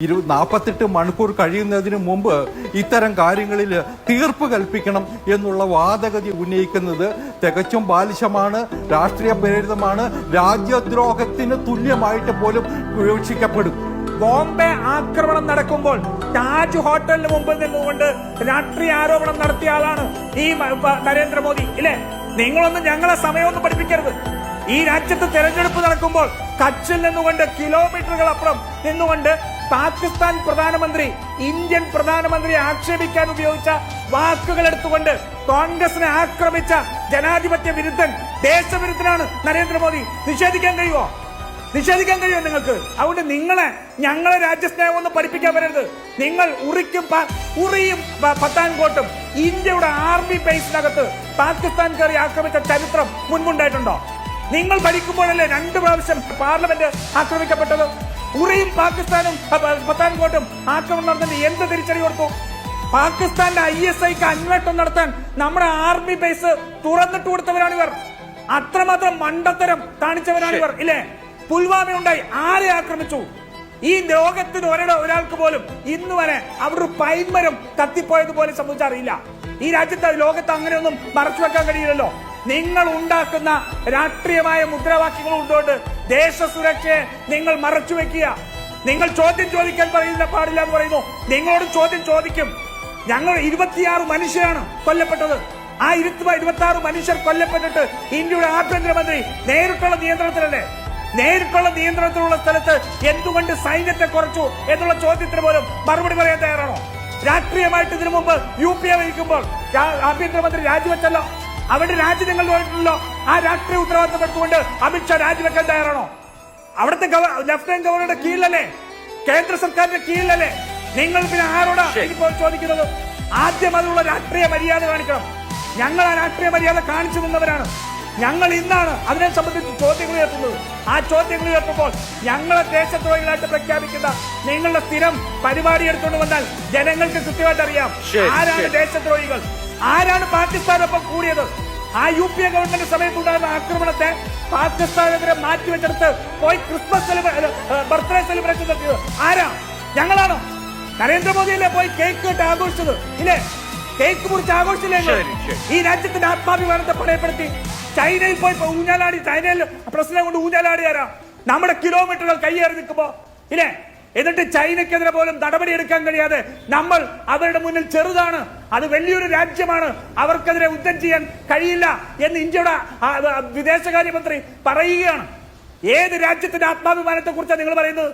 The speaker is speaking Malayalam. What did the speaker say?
ഇരു നാൽപ്പത്തെട്ട് മണിക്കൂർ കഴിയുന്നതിന് മുമ്പ് ഇത്തരം കാര്യങ്ങളിൽ തീർപ്പ് കൽപ്പിക്കണം എന്നുള്ള വാദഗതി ഉന്നയിക്കുന്നത് തികച്ചും ബാലിശമാണ് രാഷ്ട്രീയ പ്രേരിതമാണ് രാജ്യദ്രോഹത്തിന് തുല്യമായിട്ട് പോലും വീക്ഷിക്കപ്പെടും ബോംബെ ആക്രമണം നടക്കുമ്പോൾ താജ് ഹോട്ടലിന് മുമ്പിൽ നിന്നുകൊണ്ട് രാഷ്ട്രീയ ആരോപണം നടത്തിയ ആളാണ് ഈ നരേന്ദ്രമോദി ഇല്ലേ? നിങ്ങളൊന്നും ഞങ്ങളെ സമയമൊന്നും പഠിപ്പിക്കരുത്. ഈ രാജ്യത്ത് തെരഞ്ഞെടുപ്പ് നടക്കുമ്പോൾ കച്ചിൽ നിന്നുകൊണ്ട് കിലോമീറ്ററുകൾ അപ്പുറം നിന്നുകൊണ്ട് പാകിസ്ഥാൻ പ്രധാനമന്ത്രി ഇന്ത്യൻ പ്രധാനമന്ത്രി ആക്ഷേപിക്കാൻ ഉപയോഗിച്ച വാക്കുകൾ എടുത്തുകൊണ്ട് കോൺഗ്രസിനെ ആക്രമിച്ച ജനാധിപത്യ വിരുദ്ധൻ ദേശവിരുദ്ധനാണ് നരേന്ദ്രമോദി. നിഷേധിക്കാൻ കഴിയുമോ നിഷേധിക്കാൻ കഴിയുമോ നിങ്ങൾക്ക്? അതുകൊണ്ട് നിങ്ങളെ ഞങ്ങളെ രാജ്യസ്നേഹം ഒന്ന് പഠിപ്പിക്കാൻ വരരുത്. നിങ്ങൾ ഉറിക്കും ഉറിയും പത്താൻകോട്ടും ഇന്ത്യയുടെ ആർമി ബേസിനകത്ത് പാകിസ്ഥാൻ കയറി ആക്രമിച്ച ചരിത്രം മുൻപുണ്ടായിട്ടുണ്ടോ? നിങ്ങൾ ഭരിക്കുമ്പോഴല്ലേ രണ്ട് പ്രാവശ്യം പാർലമെന്റ് ആക്രമിക്കപ്പെട്ടത്? ഉറിയും പാകിസ്ഥാനും പത്താൻകോട്ടും ആക്രമണം നടത്തുന്ന എന്ത് തിരിച്ചടി കൊടുത്തു? പാകിസ്ഥാന്റെ ഐ എസ് ഐക്ക് അന്വേഷണം നടത്താൻ നമ്മുടെ ആർമി ബേസ് തുറന്നിട്ട് കൊടുത്തവരാണ് ഇവർ. അത്രമാത്രം മണ്ടത്തരം കാണിച്ചവരാണ് ഇവർ ഇല്ലേ? പുൽവാമ ഉണ്ടായി ആരെ ആക്രമിച്ചു? ഈ ലോകത്തിന് ഒരിട ഒരാൾക്ക് പോലും ഇന്ന് വരെ അവിടെ ഒരു പൈൻമരം കത്തിപ്പോയത് പോലും സംഭവിച്ചറിയില്ല. ഈ രാജ്യത്ത് ലോകത്ത് അങ്ങനെയൊന്നും മറച്ചു വെക്കാൻ കഴിയില്ലല്ലോ. നിങ്ങൾ ഉണ്ടാക്കുന്ന രാഷ്ട്രീയമായ മുദ്രാവാക്യങ്ങൾ ഉണ്ടോണ്ട് ദേശസുരക്ഷയെ നിങ്ങൾ മറച്ചു വെക്കുക. നിങ്ങൾ ചോദ്യം ചോദിക്കാൻ പറയുന്ന പാടില്ല എന്ന് പറയുന്നു. നിങ്ങളോട് ചോദ്യം ചോദിക്കും. ഞങ്ങൾ ഇരുപത്തിയാറ് മനുഷ്യരാണ് കൊല്ലപ്പെട്ടത്. ആ ഇരുപത്തി ഇരുപത്തി ആറ് മനുഷ്യർ കൊല്ലപ്പെട്ടിട്ട് ഇന്ത്യയുടെ ആഭ്യന്തരമന്ത്രി നേരിട്ടുള്ള നിയന്ത്രണത്തിലല്ലേ? നേരിട്ടുള്ള നിയന്ത്രണത്തിലുള്ള സ്ഥലത്ത് എന്തുകൊണ്ട് സൈന്യത്തെ കുറച്ചു എന്നുള്ള ചോദ്യത്തിന് പോലും മറുപടി പറയാൻ തയ്യാറാണോ? രാഷ്ട്രീയമായിട്ട് ഇതിനു മുമ്പ് യു പി എ വഹിക്കുമ്പോൾ ആഭ്യന്തരമന്ത്രി രാജിവെച്ചല്ലോ. അവരുടെ രാജ്യം നിങ്ങൾ പോയിട്ടുണ്ടല്ലോ ആ രാഷ്ട്രീയ ഉത്തരവാദിത്തം എടുത്തുകൊണ്ട് അമിത്ഷാ രാജിവെക്കാൻ തയ്യാറാണോ? അവിടുത്തെ ലഫ്റ്റനന്റ് ഗവർണറുടെ കീഴിലല്ലേ? കേന്ദ്ര സർക്കാരിന്റെ കീഴിലല്ലേ? നിങ്ങൾ പിന്നെ ആരോടാ ഇപ്പോൾ ചോദിക്കുന്നത്? ആദ്യം അതിനുള്ള രാഷ്ട്രീയ മര്യാദ കാണിക്കണം. ഞങ്ങൾ ആ രാഷ്ട്രീയ മര്യാദ കാണിച്ചു നിന്നവരാണ്. ഞങ്ങൾ ഇന്നാണ് അതിനെ സംബന്ധിച്ച് ചോദ്യങ്ങൾ ഉയർത്തുന്നത്. ആ ചോദ്യങ്ങൾ ഉയർത്തുമ്പോൾ ഞങ്ങളെ ദേശദ്രോഹികളായിട്ട് പ്രഖ്യാപിക്കുന്ന നിങ്ങളുടെ സ്ഥിരം പരിപാടി എടുത്തുകൊണ്ട് വന്നാൽ ജനങ്ങൾക്ക് കൃത്യമായിട്ട് അറിയാം ആരാണ് ദേശദ്രോഹികൾ ആരാണ് പാകിസ്ഥാനൊപ്പം കൂടിയത്. ആ യു പി എ ഗവൺമെന്റ് സമയത്തുണ്ടായിരുന്ന ആക്രമണത്തെ പാകിസ്ഥാനെതിരെ മാറ്റിവെച്ചെടുത്ത് പോയി ക്രിസ്മസ് ബർത്ത്ഡേ സെലിബ്രേഷൻ നടത്തിയത്. ആരാ? ഞങ്ങളാണോ. നരേന്ദ്രമോദിയല്ലേ പോയി കേക്ക് കേട്ട് ആഘോഷിച്ചത്? ഇല്ലേ? കേക്ക് മുറിച്ച് ആഘോഷിച്ചില്ലേ. ഈ രാജ്യത്തിന്റെ ആത്മാഭിമാനത്തെ പണയപ്പെടുത്തി ചൈനയിൽ പോയി ഊഞ്ഞാലാടി ചൈനയിൽ പ്രശ്നം കൊണ്ട് ഊഞ്ഞാലാടി തരാം നമ്മുടെ കിലോമീറ്ററുകൾ കയ്യേറി നിൽക്കുമ്പോ ഇല്ലേ? എന്നിട്ട് ചൈനക്കെതിരെ പോലും നടപടി എടുക്കാൻ കഴിയാതെ നമ്മൾ അവരുടെ മുന്നിൽ ചെറുതാണ് അത് വലിയൊരു രാജ്യമാണ് അവർക്കെതിരെ യുദ്ധം ചെയ്യാൻ കഴിയില്ല എന്ന് ഇന്ത്യയുടെ വിദേശകാര്യമന്ത്രി പറയുകയാണ്. ഏത് രാജ്യത്തിന്റെ ആത്മാഭിമാനത്തെ കുറിച്ചാണ് നിങ്ങൾ പറയുന്നത്?